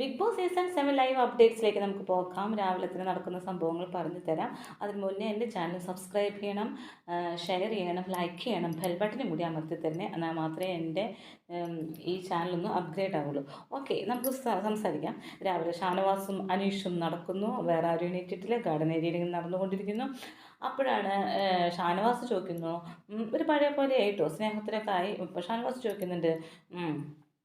Big Boss season seven live അപ്ഡേറ്റ്സിലേക്ക് നമുക്ക് പോകാം. രാവിലെ തന്നെ നടക്കുന്ന സംഭവങ്ങൾ പറഞ്ഞു തരാം. അതിന് മുന്നേ എന്റെ ചാനൽ സബ്സ്ക്രൈബ് ചെയ്യണം ഷെയർ ചെയ്യണം ലൈക്ക് ചെയ്യണം ബെൽ ബട്ടനും കൂടി അമർത്തി തന്നെ എന്നാൽ മാത്രമേ എന്റെ ഈ ചാനലൊന്ന് അപ്ഗ്രേഡ് ആവുള്ളൂ. ഓക്കെ നമുക്ക് സംസാരിക്കാം. രാവിലെ ഷാനവാസും അനീഷും നടക്കുന്നു. വേറെ ആരും എണീറ്റിട്ടില്ല. ഗാർഡൻ ഏരിയയിൽ നടന്നുകൊണ്ടിരിക്കുന്നു. അപ്പോഴാണ് ഷാനവാസ് ചോദിക്കുന്നു ഒരു പഴയ പോലെ ആയിട്ടോ? സ്നേഹത്തിലൊക്കെ ആയി? ഇപ്പോൾ ഷാനവാസ് ചോദിക്കുന്നുണ്ട്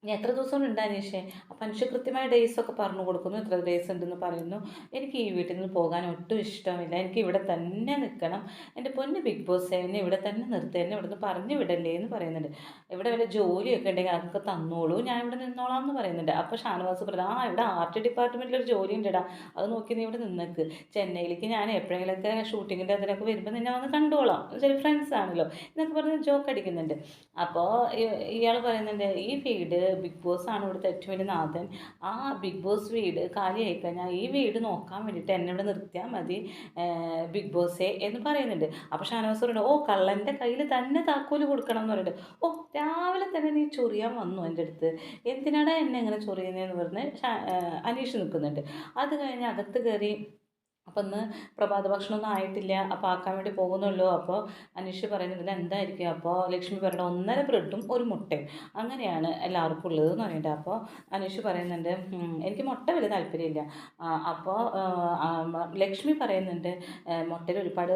ഇനി എത്ര ദിവസം ഉണ്ട് അനീഷേ അപ്പം അനുഷ കൃത്യമായ ഡേയ്സ് ഒക്കെ പറഞ്ഞു കൊടുക്കുന്നു. എത്ര ഡേയ്സ് ഉണ്ടെന്ന് പറയുന്നു. എനിക്ക് ഈ വീട്ടിൽ നിന്ന് പോകാൻ ഒട്ടും ഇഷ്ടമില്ല. എനിക്ക് ഇവിടെ തന്നെ നിൽക്കണം. എന്റെ പൊന്ന് ബിഗ് ബോസ് എന്നെ ഇവിടെ തന്നെ നിർത്തി. എന്നെ ഇവിടെ നിന്ന് പറഞ്ഞു വിടല്ലേ എന്ന് പറയുന്നുണ്ട്. ഇവിടെ വല്ല ജോലിയൊക്കെ ഉണ്ടെങ്കിൽ അതൊക്കെ തന്നോളൂ. ഞാൻ ഇവിടെ നിന്നോളാം എന്ന് പറയുന്നുണ്ട്. അപ്പോൾ ഷാനവാസ് പറഞ്ഞു ആ ഇവിടെ ആർട്ട് ഡിപ്പാർട്ട്മെന്റിൽ ഒരു ജോലി ഉണ്ടെടാ. അത് നോക്കി നീ ഇവിടെ നിന്നേക്ക്. ചെന്നൈയിലേക്ക് ഞാൻ എപ്പോഴെങ്കിലൊക്കെ ഷൂട്ടിങ്ങിന്റെ അതിനൊക്കെ വരുമ്പോൾ നിന്നെ വന്ന് കണ്ടോളാം. ചില ഫ്രണ്ട്സ് ആണല്ലോ. എന്നൊക്കെ പറഞ്ഞ് ജോക്ക് അടിക്കുന്നുണ്ട്. അപ്പോൾ ഇയാൾ പറയുന്നുണ്ട് ഈ വീട് ബിഗ് ബോസ് ആണ് ഇവിടുത്തെ ഏറ്റവും വലിയ നാഥൻ. ആ ബിഗ് ബോസ് വീട് കാലിയായി കഴിഞ്ഞാൽ ഈ വീട് നോക്കാൻ വേണ്ടിയിട്ട് എന്നെ ഇവിടെ നിർത്തിയാൽ മതി ബിഗ് ബോസേ എന്ന് പറയുന്നുണ്ട്. അപ്പോൾ ഷാനവാസ് പറയുന്നത് ഓ കള്ളന്റെ കയ്യിൽ തന്നെ താക്കോൽ കൊടുക്കണം എന്ന് പറയുന്നുണ്ട് ഓ രാവിലെ തന്നെ നീ ചൊറിയാൻ വന്നു എന്റെ അടുത്ത്. എന്തിനാടാ എന്നെ ഇങ്ങനെ ചൊറിയുന്നതെന്ന് പറഞ്ഞ് അനീഷ് നിൽക്കുന്നുണ്ട് അത് കഴിഞ്ഞ് അകത്ത് കയറി അപ്പം ഇന്ന് പ്രഭാത ഭക്ഷണമൊന്നും ആയിട്ടില്ല. അപ്പോൾ ആക്കാൻ വേണ്ടി പോകുന്നുള്ളൂ. അപ്പോൾ അനീഷ് പറയുന്നത് ഇത് എന്തായിരിക്കും? അപ്പോൾ ലക്ഷ്മി പറയുന്നത് ഒന്നര ബ്രെഡും ഒരു മുട്ടയും. അങ്ങനെയാണ് എല്ലാവർക്കും ഉള്ളത് എന്ന് പറയുന്നുണ്ട് അപ്പോൾ അനീഷ് പറയുന്നുണ്ട് എനിക്ക് മുട്ട വലിയ താല്പര്യമില്ല. അപ്പോൾ ലക്ഷ്മി പറയുന്നുണ്ട് മുട്ടയിൽ ഒരുപാട്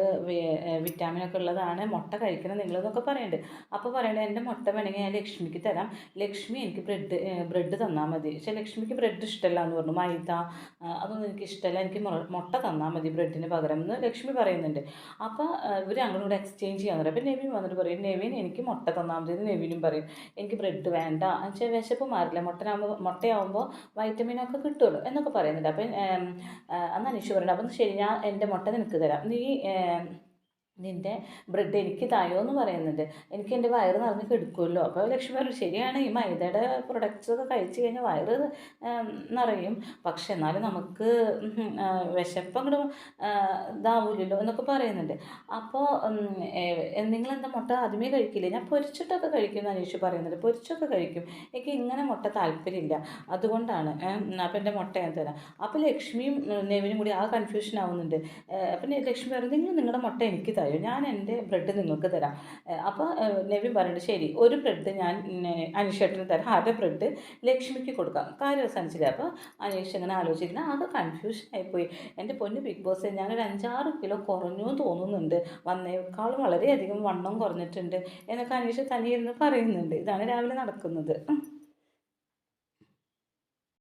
വിറ്റാമിനൊക്കെ ഉള്ളതാണ്. മുട്ട കഴിക്കണം നിങ്ങളെന്നൊക്കെ പറയുന്നുണ്ട്. അപ്പോൾ പറയണത് എന്റെ മുട്ട വേണമെങ്കിൽ ഞാൻ ലക്ഷ്മിക്ക് തരാം. ലക്ഷ്മി എനിക്ക് ബ്രെഡ് ബ്രെഡ് തന്നാൽ മതി. പക്ഷേ ലക്ഷ്മിക്ക് ബ്രെഡ് ഇഷ്ടമല്ല എന്ന് പറഞ്ഞു. മൈദ അതൊന്നും എനിക്ക് ഇഷ്ടമല്ല. എനിക്ക് മുട്ട തന്നാൽ മതി. ബ്രെഡിന് പകരം എന്ന് ലക്ഷ്മി പറയുന്നുണ്ട്. അപ്പോൾ ഇവർ അങ്ങോട്ടും കൂടെ എക്സ്ചേഞ്ച് ചെയ്യാൻ പറയും. അപ്പോൾ നെവിൻ വന്നിട്ട് പറയും നെവിൻ എനിക്ക് മുട്ട തന്നാൽ മതി എന്ന് നെവിനും പറയും. എനിക്ക് ബ്രെഡ് വേണ്ട. എന്നുവെച്ചാൽ വിശപ്പ് മാറില്ല. മുട്ടനാകുമ്പോൾ മുട്ടയാകുമ്പോൾ വൈറ്റമിനൊക്കെ കിട്ടുമല്ലോ എന്നൊക്കെ പറയുന്നുണ്ട്. അപ്പം അന്ന് അനീഷ് പറയുന്നുണ്ട്. അപ്പം ശരി ഞാൻ എന്റെ മുട്ട നിനക്ക് തരാം. നീ നിന്റെ ബ്രെഡ് എനിക്ക് തായോ എന്ന് പറയുന്നുണ്ട്. എനിക്ക് എന്റെ വയറ് നിറഞ്ഞ് കെടുക്കുമല്ലോ അപ്പോൾ ലക്ഷ്മി പറഞ്ഞു ശരിയാണ് ഈ മൈദയുടെ പ്രൊഡക്റ്റ്സ് ഒക്കെ കഴിച്ച് കഴിഞ്ഞാൽ വയറ് നിറയും. പക്ഷെ എന്നാലും നമുക്ക് വിശപ്പ് അങ്ങോട്ട് ഇതാവില്ലല്ലോ എന്നൊക്കെ പറയുന്നുണ്ട്. അപ്പോൾ നിങ്ങളെന്താ മുട്ട ആദ്യമേ കഴിക്കില്ല? ഞാൻ പൊരിച്ചിട്ടൊക്കെ കഴിക്കും എന്ന് അനീഷ് പറയുന്നുണ്ട് പൊരിച്ചൊക്കെ കഴിക്കും. എനിക്ക് ഇങ്ങനെ മുട്ട താല്പര്യമില്ല. അതുകൊണ്ടാണ് അപ്പം എന്റെ മുട്ട ഞാൻ തരാം. അപ്പോൾ ലക്ഷ്മിയും നെവിനും കൂടി ആ കൺഫ്യൂഷൻ ആവുന്നുണ്ട്. അപ്പം ലക്ഷ്മി പറഞ്ഞു നിങ്ങൾ നിങ്ങളുടെ മുട്ട എനിക്ക് ഞാൻ എന്റെ ബ്രെഡ് നിങ്ങൾക്ക് തരാം. അപ്പോൾ നെവിൻ പറഞ്ഞിട്ട് ശരി ഒരു ബ്രെഡ് ഞാൻ അനീഷേട്ടന് തരാം. അര ബ്രെഡ് ലക്ഷ്മിക്ക് കൊടുക്കാം. കാര്യം അവസാനിച്ചില്ല? അപ്പോൾ അനീഷ് ഇങ്ങനെ ആലോചിക്കുന്നത് ആകെ കൺഫ്യൂഷൻ ആയിപ്പോയി. എന്റെ പൊന്ന് ബിഗ് ബോസ് ഞാനൊരു അഞ്ചാറ് കിലോ കുറഞ്ഞു തോന്നുന്നുണ്ട്. വന്നേക്കാൾ വളരെയധികം വണ്ണം കുറഞ്ഞിട്ടുണ്ട്. എന്നൊക്കെ അനീഷ് തനിയിരുന്ന് പറയുന്നുണ്ട്. ഇതാണ് രാവിലെ നടക്കുന്നത്.